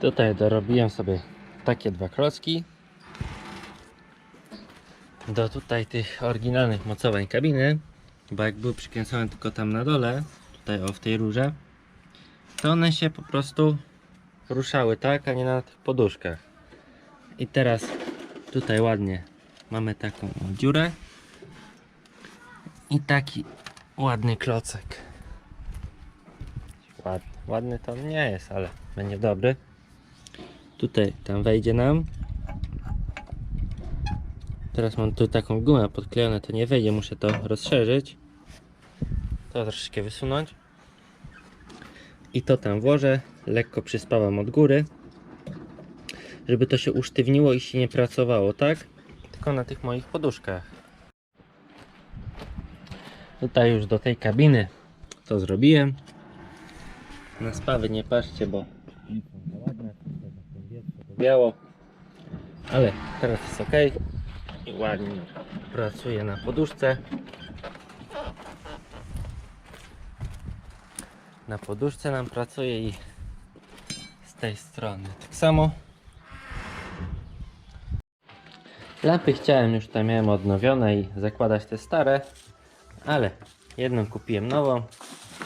Tutaj dorobiłem sobie takie dwa klocki. Do tutaj tych oryginalnych mocowań kabiny. Bo jak były przykręcone tylko tam na dole, tutaj o w tej rurze, to one się po prostu ruszały tak, a nie na tych poduszkach. I teraz tutaj ładnie mamy taką dziurę i taki ładny klocek. Ładny, ładny to nie jest, ale będzie dobry. Tutaj tam wejdzie nam. Teraz mam tu taką gumę podklejone, to nie wejdzie, muszę to rozszerzyć. To troszeczkę wysunąć. I to tam włożę, lekko przyspawam od góry, żeby to się usztywniło i się nie pracowało, tak? Tylko na tych moich poduszkach. Tutaj już do tej kabiny to zrobiłem. Na spawy nie patrzcie, bo biało. Ale teraz jest ok. I ładnie pracuje na poduszce. Na poduszce nam pracuje i z tej strony tak samo. Lampy chciałem już tam miałem odnowione i zakładać te stare, ale jedną kupiłem nową,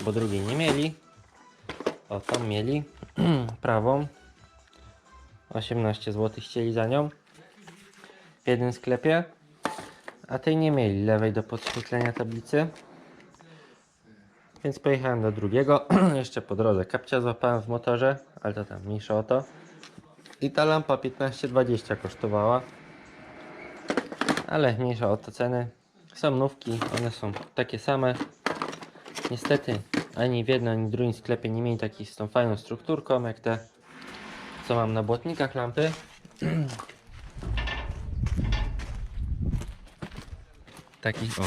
bo drugiej nie mieli. O, tam mieli prawą. 18 zł chcieli za nią w jednym sklepie, a tej nie mieli lewej do podświetlenia tablicy. Więc pojechałem do drugiego. Jeszcze po drodze kapcia złapałem w motorze, ale to tam mniejsza o to. I ta lampa 15-20 kosztowała. Ale mniejsza o to ceny. Są nówki, one są takie same. Niestety ani w jednym, ani w drugim sklepie nie mieli takich z tą fajną strukturką jak te co mam na błotnikach lampy. Takich o.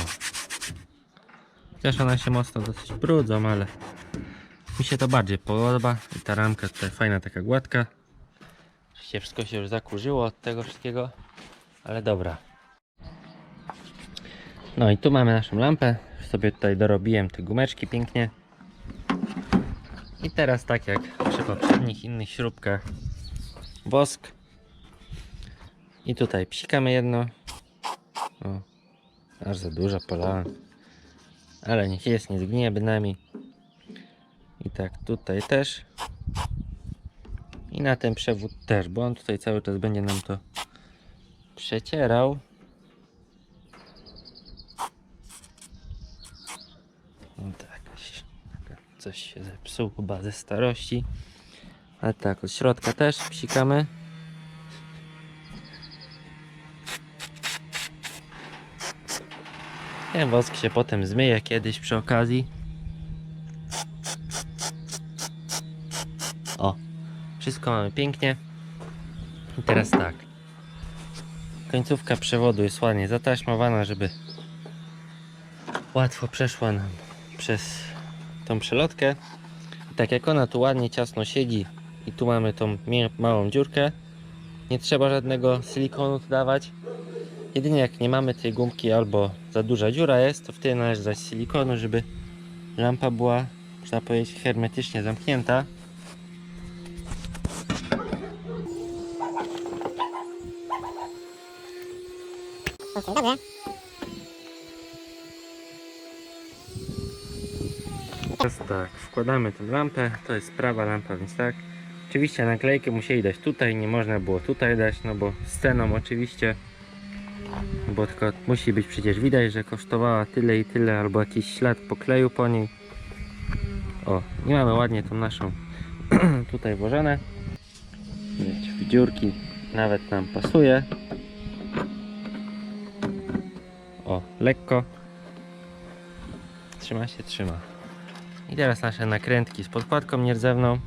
Też one się mocno dosyć brudzą, ale mi się to bardziej podoba. I ta ramka tutaj fajna, taka gładka. Oczywiście wszystko się już zakurzyło od tego wszystkiego, ale dobra. No i tu mamy naszą lampę. Już sobie tutaj dorobiłem te gumeczki pięknie. I teraz tak jak przy poprzednich innych śrubkach wosk. I tutaj psikamy jedno. O, aż za dużo polałem. Ale niech jest, nie zgnie bynajmniej. I tak tutaj też. I na ten przewód też, bo on tutaj cały czas będzie nam to przecierał. No tak, coś się zepsuł chyba ze starości. Ale tak, od środka też psikamy. Ten wosk się potem zmyje kiedyś przy okazji. O, wszystko mamy pięknie. I teraz tak. Końcówka przewodu jest ładnie zataśmowana, żeby łatwo przeszła nam przez tą przelotkę. I tak jak ona tu ładnie ciasno siedzi i tu mamy tą małą dziurkę, nie trzeba żadnego silikonu tu dawać. Jedynie jak nie mamy tej gumki albo za duża dziura jest, to wtedy należy dać silikonu, żeby lampa była, można powiedzieć, hermetycznie zamknięta. Okej, dobra. Teraz tak, wkładamy tę lampę, to jest prawa lampa, więc tak. Oczywiście naklejkę musieli dać tutaj, nie można było tutaj dać, no bo sceną oczywiście. Bo tylko musi być przecież widać, że kosztowała tyle i tyle, albo jakiś ślad pokleju po niej. O, i mamy ładnie tą naszą tutaj włożone. Widać, w dziurki nawet nam pasuje. O, lekko. Trzyma się, trzyma. I teraz nasze nakrętki z podkładką nierdzewną.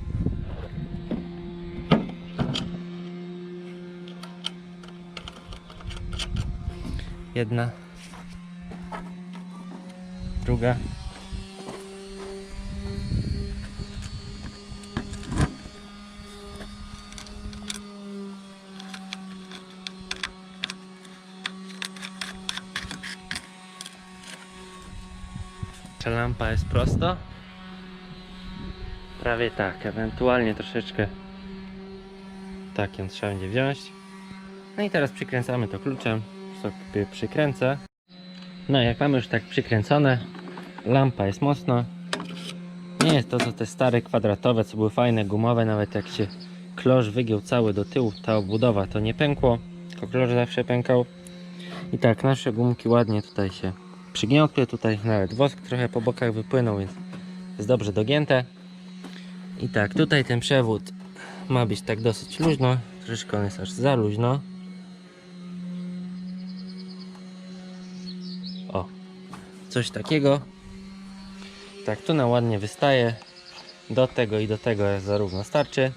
Jedna. Druga. Lampa jest prosto? Prawie tak, ewentualnie troszeczkę tak ją trzeba będzie wziąć. No i teraz przykręcamy to kluczem. Sobie przykręcę. No jak mamy już tak przykręcone, lampa jest mocno. Nie jest to co te stare kwadratowe, co były fajne, gumowe, nawet jak się klosz wygiął cały do tyłu, ta obudowa to nie pękło, tylko klosz zawsze pękał. I tak, nasze gumki ładnie tutaj się przygniotły, tutaj nawet wosk trochę po bokach wypłynął, więc jest dobrze dogięte. I tak, tutaj ten przewód ma być tak dosyć luźno, troszeczkę on jest aż za luźno. O, coś takiego. Tak, tu na ładnie wystaje. Do tego i do tego zarówno starczy.